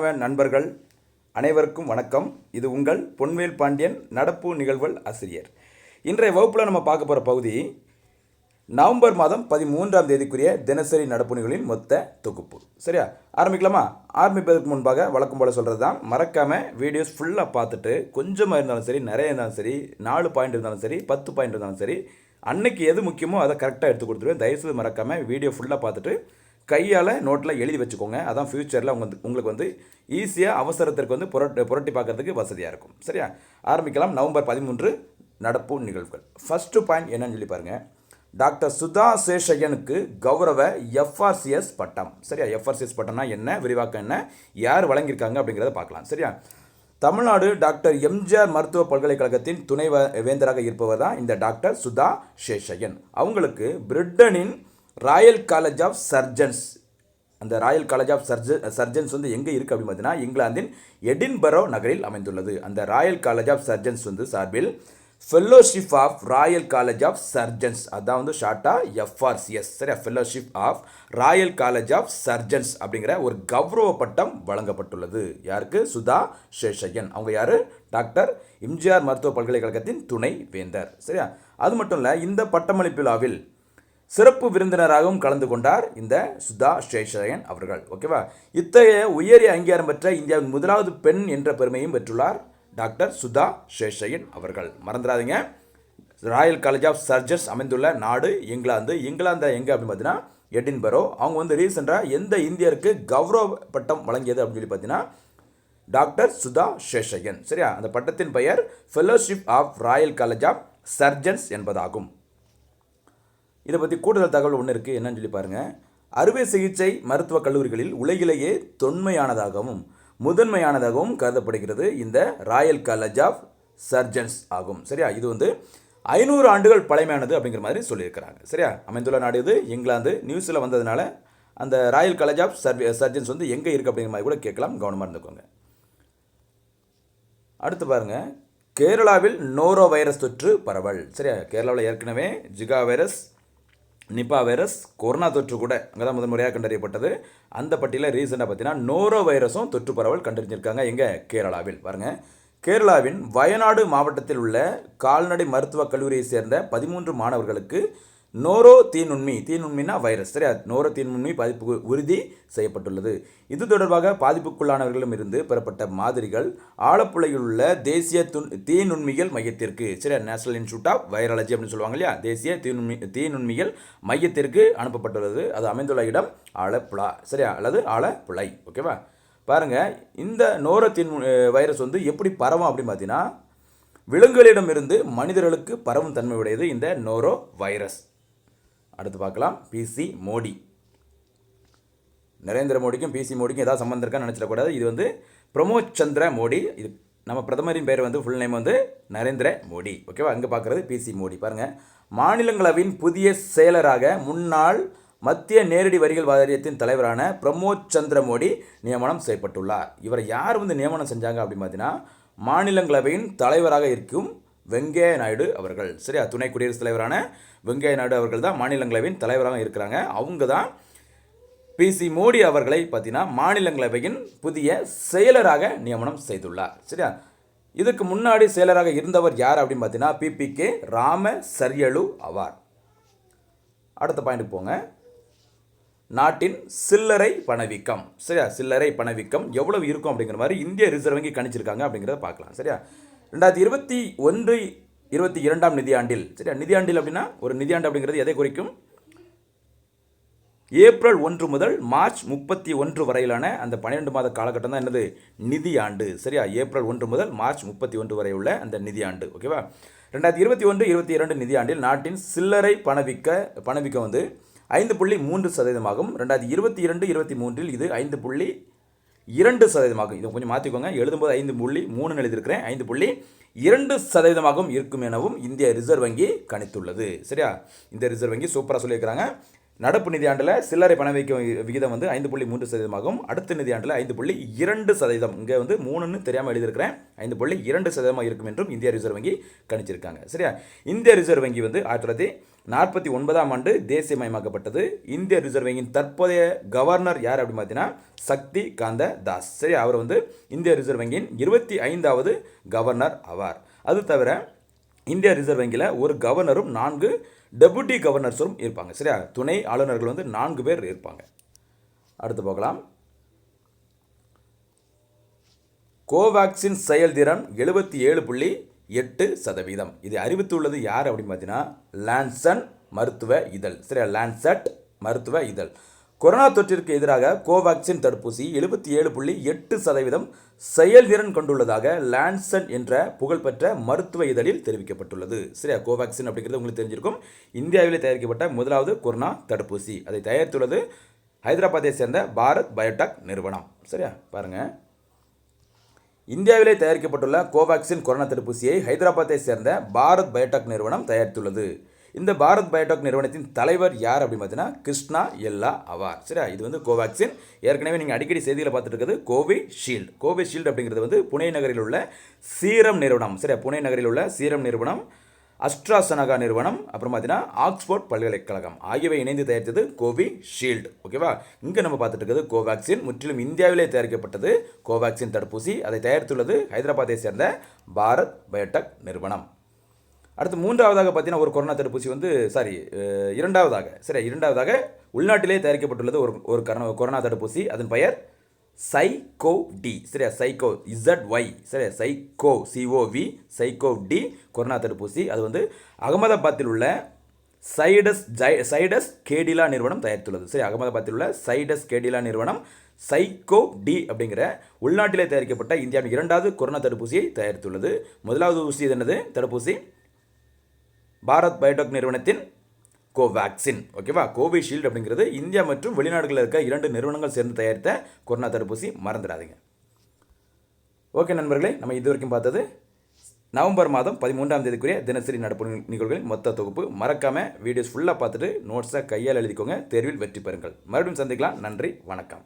மாணவ நண்பர்கள் அனைவருக்கும் வணக்கம். இது உங்கள் பொன்வேல் பாண்டியன் நடப்பு நிகழ்வுகள் ஆசிரியர். இன்றைய வகுப்பில் நம்ம பார்க்க போகிற பகுதி நவம்பர் மாதம் பதிமூன்றாம் தேதிக்குரிய தினசரி நடப்பு நிகழ்வின் மொத்த தொகுப்பு. சரியா? ஆரம்பிக்கலாமா? ஆரம்பிப்பதற்கு முன்பாக வழக்கம் போல் சொல்கிறது தான் மறக்காமல் வீடியோஸ் ஃபுல்லாக பார்த்துட்டு கொஞ்சமாக இருந்தாலும் சரி நிறைய இருந்தாலும் சரி நாலு பாயிண்ட் இருந்தாலும் சரி பத்து பாயிண்ட் இருந்தாலும் சரி அன்னைக்கு எது முக்கியமோ அதை கரெக்டாக எடுத்து கொடுத்துருவேன். தயவுசெய்து மறக்காமல் வீடியோ ஃபுல்லாக பார்த்துட்டு கையால் நோட்டில் எழுதி வச்சுக்கோங்க. அதான் ஃப்யூச்சரில் உங்க உங்களுக்கு வந்து ஈஸியாக அவசரத்திற்கு வந்து புரட்டு புரட்டி பார்க்கறதுக்கு வசதியாக இருக்கும். சரியா? ஆரம்பிக்கலாம். நவம்பர் பதிமூன்று நடப்பு நிகழ்வுகள். ஃபஸ்ட்டு பாயிண்ட் என்னன்னு சொல்லி பாருங்கள் டாக்டர் சுதா சேஷையனுக்கு கௌரவ எஃப்ஆர்சிஎஸ் பட்டம். சரியா? எஃப்ஆர்சிஎஸ் பட்டம்னா என்ன? விரிவாக்கம் என்ன? யார் வழங்கியிருக்காங்க அப்படிங்கிறத பார்க்கலாம். சரியா? தமிழ்நாடு டாக்டர் எம்ஜிஆர் மருத்துவ பல்கலைக்கழகத்தின் துணை வ- வேந்தராக இருப்பவர் தான் இந்த டாக்டர் சுதா சேஷையன். அவங்களுக்கு பிரிட்டனின் ராயல் காலேஜ் ஆஃப் சர்ஜன்ஸ் அந்த royal college of surge surgeons வந்து எங்கே இருக்குது அப்படின்னு பார்த்தீங்கன்னா இங்கிலாந்தின் எடின்பரோ நகரில் அமைந்துள்ளது. அந்த ராயல் காலேஜ் ஆஃப் சர்ஜன்ஸ் வந்து சார்பில் fellowship of royal college of surgeons அதான் வந்து ஷார்ட்டாக எஃப்ஆர்சிஎஸ் சரியா? Fellowship of royal college of surgeons அப்படிங்கிற ஒரு கௌரவ பட்டம் வழங்கப்பட்டுள்ளது. யாருக்கு? சுதா சேஷையன். அவங்க யார்? டாக்டர் எம்ஜிஆர் மருத்துவ பல்கலைக்கழகத்தின் துணை வேந்தர் சரியா? அது மட்டும் இல்லை இந்த பட்டமளிப்பு விழாவில் சிறப்பு விருந்தினராகவும் கலந்து கொண்டார் இந்த சுதா சேஷயன் அவர்கள். ஓகேவா? இத்தகைய உயரிய அங்கீகாரம் பெற்ற இந்தியாவின் முதலாவது பெண் என்ற பெருமையும் பெற்றுள்ளார் டாக்டர் சுதா சேஷயன் அவர்கள். மறந்துடாதீங்க. ராயல் காலேஜ் ஆஃப் சர்ஜன்ஸ் அமைந்துள்ள நாடு இங்கிலாந்து. இங்கிலாந்து எங்கே அப்படின்னு பார்த்தீங்கன்னா எடின்பரோ அவங்க வந்து ரீசெண்டாக எந்த இந்தியருக்கு கௌரவ பட்டம் வழங்கியது அப்படின்னு சொல்லி பார்த்தீங்கன்னா டாக்டர் சுதா சேஷயன் சரியா? அந்த பட்டத்தின் பெயர் fellowship of royal college of surgeons என்பதாகும். இதை பற்றி கூடுதல் தகவல் ஒன்று இருக்குது என்னன்னு சொல்லி பாருங்கள் அறுவை சிகிச்சை மருத்துவக் கல்லூரிகளில் உலகிலேயே தொன்மையானதாகவும் முதன்மையானதாகவும் கருதப்படுகிறது. இந்த ராயல் காலேஜ் ஆஃப் சர்ஜன்ஸ் ஆகும். சரியா? இது வந்து ஐநூறு ஆண்டுகள் பழமையானது அப்படிங்கிற மாதிரி சொல்லியிருக்கிறாங்க. சரியா? அமைந்துள்ள நாடு இது. இங்கிலாந்து நியூஸில் வந்ததுனால அந்த royal college of serve surgeons வந்து எங்கே இருக்குது அப்படிங்கிற மாதிரி கூட கேட்கலாம். கவனமாக இருந்துக்கோங்க. அடுத்து பாருங்க. கேரளாவில் நோரோ வைரஸ் தொற்று பரவல். சரியா? கேரளாவில் ஏற்கனவே Zika virus Nipah virus corona தொற்று கூட அங்கே தான் முதன் முறையாக கண்டறியப்பட்டது. அந்த பட்டியலில் ரீசெண்டாக பார்த்தீங்கன்னா நோரோ வைரஸும் தொற்று பரவல் கண்டறிஞ்சிருக்காங்க எங்கே கேரளாவில். பாருங்க. கேரளாவின் வயநாடு மாவட்டத்தில் உள்ள கால்நடை மருத்துவக் கல்லூரியை சேர்ந்த பதிமூன்று மாணவர்களுக்கு நோரோ தீநுண்மி. தீநுண்மினா வைரஸ் சரியா? நோரோ தீநுண்மி பாதிப்பு உறுதி செய்யப்பட்டுள்ளது. இது தொடர்பாக பாதிப்புக்குள்ளானவர்களிடம் இருந்து பெறப்பட்ட மாதிரிகள் ஆலப்புழையில் உள்ள தேசிய துன் தீநுண்மிகள் மையத்திற்கு சரியா? நேஷனல் இன்ஸ்டியூட் ஆஃப் வைரலஜி அப்படின்னு சொல்லுவாங்க இல்லையா? தேசிய தீநுண்மி தீநுண்மிகள் மையத்திற்கு அனுப்பப்பட்டுள்ளது. அது அமைந்துள்ள இடம் ஆலப்புழா சரியா? அல்லது ஆலப்புழை ஓகேவா? பாருங்கள் இந்த நோரோ தீன் வைரஸ் வந்து எப்படி பரவும் அப்படின்னு பார்த்தீங்கன்னா விலங்குகளிடமிருந்து மனிதர்களுக்கு பரவும் தன்மை உடையது இந்த நோரோ வைரஸ் அடுத்து பார்க்கலாம். பிசி மோடி. நரேந்திர மோடிக்கும் பிசி மோடிக்கும் ஏதாவது சம்மந்தம் இருக்கான்னு நினச்சிடக்கூடாது. இது வந்து பிரமோத் சந்திர மோடி. இது நம்ம பிரதமரின் பேர் வந்து ஃபுல் நேம் வந்து நரேந்திர மோடி. ஓகேவா அங்கே பார்க்குறது பிசி மோடி. பாருங்கள் மாநிலங்களவின் புதிய செயலராக முன்னாள் மத்திய நேரடி வரிகள் வாரியத்தின் தலைவரான பிரமோத் சந்திர மோடி நியமனம் செய்யப்பட்டுள்ளார். இவரை யார் வந்து நியமனம் செஞ்சாங்க அப்படின்னு பார்த்தீங்கன்னா மாநிலங்களவையின் தலைவராக இருக்கும் வெங்கையா நாயுடு அவர்கள். சரியா? துணை குடியரசுத் தலைவரான வெங்கைய நாயுடு அவர்கள் தான் மாநிலங்களவையின் தலைவராக இருக்கிறாங்க. அவங்க தான் பிசி மோடி அவர்களை பார்த்தீங்கன்னா மாநிலங்களவையின் புதிய செயலராக நியமனம் செய்துள்ளார். சரியா? இதுக்கு முன்னாடி செயலராக இருந்தவர் யார் அப்படின்னு பார்த்தீங்கன்னா பிபிகே ராம சரியலு அவார் அடுத்த பாயிண்ட் போங்க. நாட்டின் சில்லறை பணவீக்கம். சரியா? சில்லறை பணவீக்கம் எவ்வளவு இருக்கும் அப்படிங்கிற மாதிரி இந்திய ரிசர்வ் வங்கி கணிச்சிருக்காங்க அப்படிங்கிறத பார்க்கலாம். சரியா? ரெண்டாயிரத்தி இருபத்தி ஒன்று இருபத்தி இரண்டாம் நிதியாண்டில். சரியா? நிதியாண்டில் அப்படின்னா ஒரு நிதியாண்டு அப்படிங்கிறது எதை குறிக்கும்? ஏப்ரல் ஒன்று முதல் மார்ச் முப்பத்தி ஒன்று வரையிலான அந்த பன்னிரெண்டு மாத காலகட்டம் தான் என்னது? நிதியாண்டு. சரியா? ஏப்ரல் ஒன்று முதல் மார்ச் முப்பத்தி ஒன்று வரை உள்ள அந்த நிதியாண்டு. ஓகேவா? ரெண்டாயிரத்தி இருபத்தி ஒன்று இருபத்தி இரண்டு நிதியாண்டில் நாட்டின் சில்லறை பணவீக்க பணவீக்கம் வந்து ஐந்து புள்ளி மூன்று சதவீதமாகும். ரெண்டாயிரத்தி இருபத்தி இரண்டு இருபத்தி மூன்றில் இது ஐந்து புள்ளி இரண்டு சதவீதமாகும். இதை கொஞ்சம் மாற்றிக்கோங்க எழுதும்போது ஐந்து புள்ளி மூணு எழுதியிருக்கிறேன். ஐந்து புள்ளி இரண்டு சதவீதமாகவும் இருக்கும் எனவும் இந்திய ரிசர்வ் வங்கி கணித்துள்ளது. சரியா? இந்த ரிசர்வ் வங்கி சூப்பராக சொல்லியிருக்கிறாங்க. நடப்பு நிதியாண்டில் சில்லறை பண விகிதம் வந்து ஐந்து புள்ளி மூன்று சதவீதமாகும். அடுத்த நிதியாண்டில் ஐந்து புள்ளி இரண்டு சதவீதம். இங்கே வந்து மூணுன்னு தெரியாமல் எழுதியிருக்கிறேன். ஐந்து புள்ளி இரண்டு சதவீதமாக இருக்கும் என்றும் இந்திய ரிசர்வ் வங்கி கணிச்சிருக்காங்க. சரியா? இந்திய ரிசர்வ் வங்கி வந்து ஆயிரத்தி தொள்ளாயிரத்தி நாற்பத்தி ஒன்பதாம் ஆண்டு தேசியமயமாக்கப்பட்டது. இந்திய ரிசர்வ் வங்கியின் தற்போதைய கவர்னர் யார் அப்படின்னு பார்த்தீங்கன்னா சக்தி காந்த தாஸ். சரி அவர் வந்து இந்திய ரிசர்வ் வங்கியின் இருபத்தி ஐந்தாவது கவர்னர் ஆவார். அது தவிர இந்திய ரிசர்வ் வங்கியில் ஒரு கவர்னரும் நான்கு டெபுட்டி கவர்னர்ஸும் இருப்பாங்க. சரியா? துணை ஆளுநர்கள் வந்து நான்கு பேர் இருப்பாங்க. அடுத்து பார்க்கலாம் கோவேக்சின் செயல்திறன் எழுபத்தி ஏழு புள்ளி எட்டு சதவீதம். இது அறிவித்துள்ளது யார் அப்படின்னு பார்த்தீங்கன்னா லான்சன் மருத்துவ இதழ். சரியா? லான்சட் மருத்துவ இதழ். கொரோனா தொற்றிற்கு எதிராக கோவேக்சின் தடுப்பூசி எழுபத்தி ஏழு புள்ளி எட்டு சதவீதம் செயல்திறன் கொண்டுள்ளதாக லான்சன் என்ற புகழ்பெற்ற மருத்துவ இதழில் தெரிவிக்கப்பட்டுள்ளது. சரியா? கோவேக்சின் அப்படிங்கிறது உங்களுக்கு தெரிஞ்சிருக்கும். இந்தியாவில் தயாரிக்கப்பட்ட முதலாவது கொரோனா தடுப்பூசி. அதை தயாரித்துள்ளது ஹைதராபாத்தை சேர்ந்த பாரத் பயோடெக் நிறுவனம். சரியா? பாருங்கள் இந்தியாவிலே தயாரிக்கப்பட்டுள்ள கோவேக்சின் கொரோனா தடுப்பூசியை ஹைதராபாத்தை சேர்ந்த பாரத் பயோடெக் நிறுவனம் தயாரித்துள்ளது. இந்த பாரத் பயோடெக் நிறுவனத்தின் தலைவர் யார் அப்படின்னு பார்த்தீங்கன்னா கிருஷ்ணா எல்லா அவார். சரியா? இது வந்து கோவேக்சின். ஏற்கனவே நீங்கள் அடிக்கடி செய்தியில் பார்த்துட்டு இருக்கிறது கோவிஷீல்டு. கோவிஷீல்டு அப்படிங்கிறது வந்து புனே நகரில் உள்ள சீரம் நிறுவனம். சரியா? புனே நகரில் உள்ள சீரம் நிறுவனம். அஸ்ட்ராசனகா நிறுவனம் அப்புறம் பார்த்தீங்கன்னா ஆக்ஸ்போர்ட் பல்கலைக்கழகம் ஆகியவை இணைந்து தயாரித்தது கோவிஷீல்டு ஓகேவா? இங்கே நம்ம பார்த்துட்டு இருக்கிறது கோவேக்சின். முற்றிலும் இந்தியாவிலே தயாரிக்கப்பட்டது கோவேக்சின் தடுப்பூசி. அதை தயாரித்துள்ளது ஹைதராபாத்தை சேர்ந்த பாரத் பயோடெக் நிறுவனம். அடுத்து மூன்றாவதாக பார்த்தீங்கன்னா ஒரு கொரோனா தடுப்பூசி வந்து சாரி இரண்டாவதாக சரி இரண்டாவதாக உள்நாட்டிலே தயாரிக்கப்பட்டுள்ளது ஒரு ஒரு கரோனா கொரோனா தடுப்பூசி. அதன் பெயர் சைகோ டி சரியா? சைகோ இசட் ஒய் சரியா? ZyCoV COV ZyCoV D corona தடுப்பூசி. அது வந்து அகமதாபாத்தில் உள்ள சைடஸ் ஜை சைடஸ் கேடிலா நிறுவனம் தயாரித்துள்ளது. சரி அகமதாபாத்தில் உள்ள சைடஸ் கேடிலா நிறுவனம் சைகோ டி அப்படிங்கிற உள்நாட்டிலே தயாரிக்கப்பட்ட இந்தியாவின் இரண்டாவது கொரோனா தடுப்பூசியை தயாரித்துள்ளது. முதலாவது ஊசி என்னது? தடுப்பூசி? பாரத் பயோடெக் நிறுவனத்தின் கோவேக்சின். ஓகேவா கோவிஷீல்டு அப்படிங்கிறது இந்தியா மற்றும் வெளிநாடுகளில் இருக்க இரண்டு நிறுவனங்கள் சேர்ந்து தயாரித்த கொரோனா தடுப்பூசி மறந்துடாதீங்க. ஓகே நண்பர்களே நம்ம இது வரைக்கும் பார்த்தது நவம்பர் மாதம் பதிமூன்றாம் தேதிக்குரிய தினசரி நடப்பு நிகழ்வுகளின் மொத்த தொகுப்பு. மறக்காமல் வீடியோஸ் ஃபுல்லாக பார்த்துட்டு நோட்ஸை கையால் எழுதிக்கோங்க. தேர்வில் வெற்றி பெறுங்கள். மறுபடியும் சந்திக்கலாம். நன்றி. வணக்கம்.